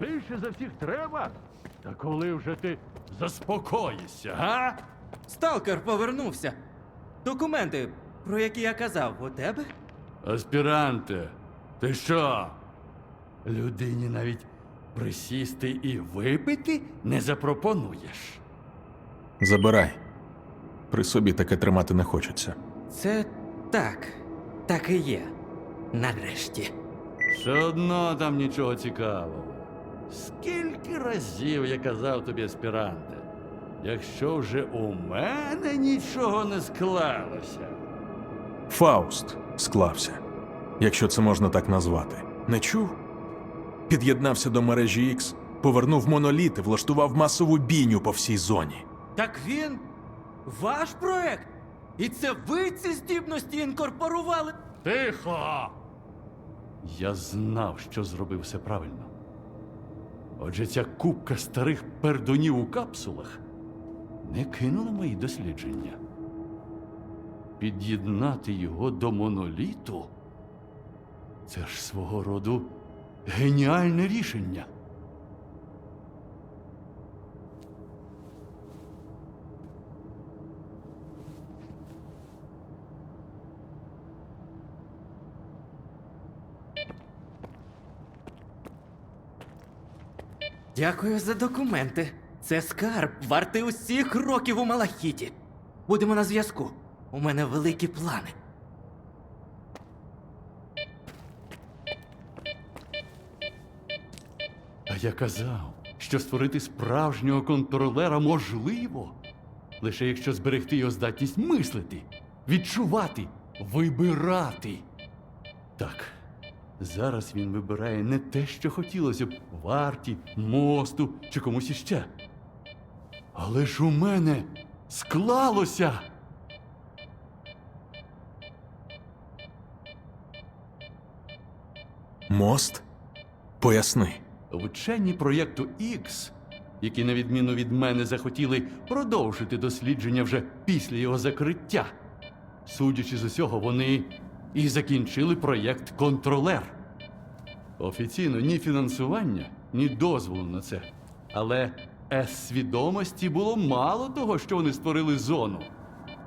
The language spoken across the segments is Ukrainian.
Більше за всіх треба? Та коли вже ти заспокоїшся, га? Сталкер повернувся. Документи, про які я казав, у тебе? Аспіранте, ти що? Людині навіть присісти і випити не запропонуєш. Забирай. При собі таке тримати не хочеться. Це так. Так і є. Нарешті. Все одно там нічого цікавого. Скільки разів я казав тобі, аспіранте, якщо вже у мене нічого не склалося. Фауст склався, якщо це можна так назвати. Не чув? Під'єднався до мережі X, повернув моноліт і влаштував масову бійню по всій зоні. Так він ваш проект? І це ви ці здібності інкорпорували? Тихо! Я знав, що зробив все правильно. Отже, ця купка старих пердунів у капсулах не кинула мої дослідження. Під'єднати його до моноліту це ж свого роду геніальне рішення. Дякую за документи. Це скарб, вартий усіх років у Малахіті. Будемо на зв'язку. У мене великі плани. А я казав, що створити справжнього контролера можливо, лише якщо зберегти його здатність мислити, відчувати, вибирати. Так, зараз він вибирає не те, що хотілося б варті, мосту чи комусь іще. Але ж у мене склалося. Мост? Поясни. Вчені проєкту X, які, на відміну від мене, захотіли продовжити дослідження вже після його закриття. Судячи з усього, вони і закінчили проєкт Контролер. Офіційно ні фінансування, ні дозволу на це. Але С-свідомості було мало того, що вони створили зону.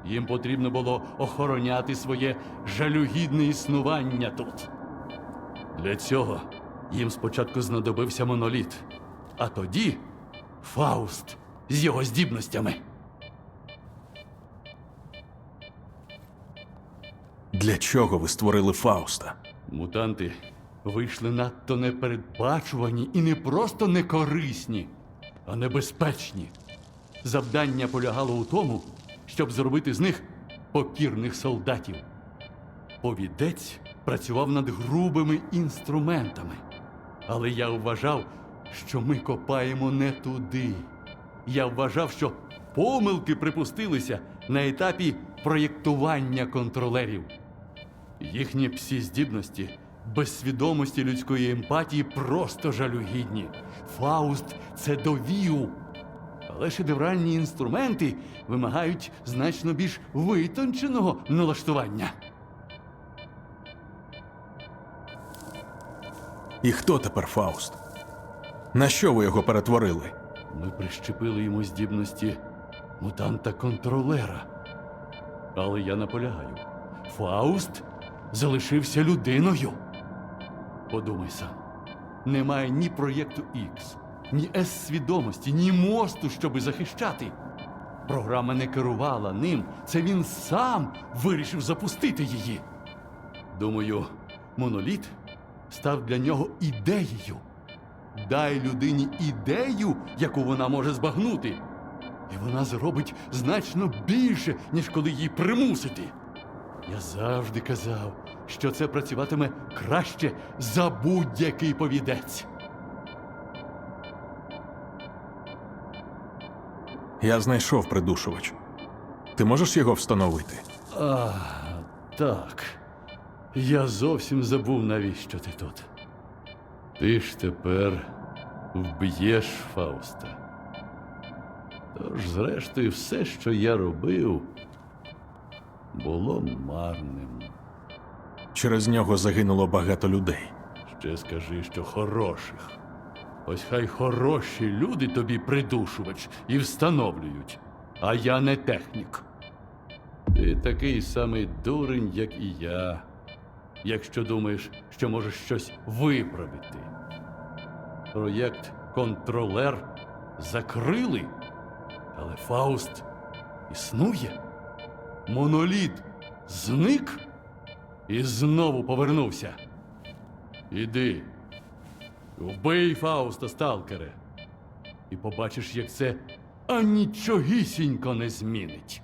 Їм потрібно було охороняти своє жалюгідне існування тут. Для цього їм спочатку знадобився моноліт, а тоді Фауст з його здібностями. Для чого ви створили Фауста? Мутанти вийшли надто непередбачувані і не просто некорисні, а небезпечні. Завдання полягало у тому, щоб зробити з них покірних солдатів. Повідець працював над грубими інструментами. Але я вважав, що ми копаємо не туди. Я вважав, що помилки припустилися на етапі проєктування контролерів. Їхні псі-здібності, без свідомості людської емпатії просто жалюгідні. Фауст це довів. Але шедевральні інструменти вимагають значно більш витонченого налаштування. І хто тепер Фауст? На що ви його перетворили? Ми прищепили йому здібності мутанта-контролера. Але я наполягаю, Фауст залишився людиною. Подумай сам, немає ні проєкту X, ні С-свідомості, ні мосту, щоби захищати. Програма не керувала ним, це він сам вирішив запустити її. Думаю, моноліт став для нього ідеєю. Дай людині ідею, яку вона може збагнути. І вона зробить значно більше, ніж коли її примусити. Я завжди казав, що це працюватиме краще за будь-який повідець. Я знайшов придушувач. Ти можеш його встановити? А, так. Я зовсім забув, навіщо ти тут. Ти ж тепер вб'єш Фауста. Тож, зрештою, все, що я робив, було марним. Через нього загинуло багато людей. Ще скажи, що хороших. Ось хай хороші люди тобі придушувач і встановлюють, а я не технік. Ти такий самий дурень, як і я, якщо думаєш, що можеш щось виправити. Проєкт контролер закрили, але Фауст існує. Моноліт зник і знову повернувся. Іди, вбий Фауста, сталкере, і побачиш, як це анічогісінько не змінить.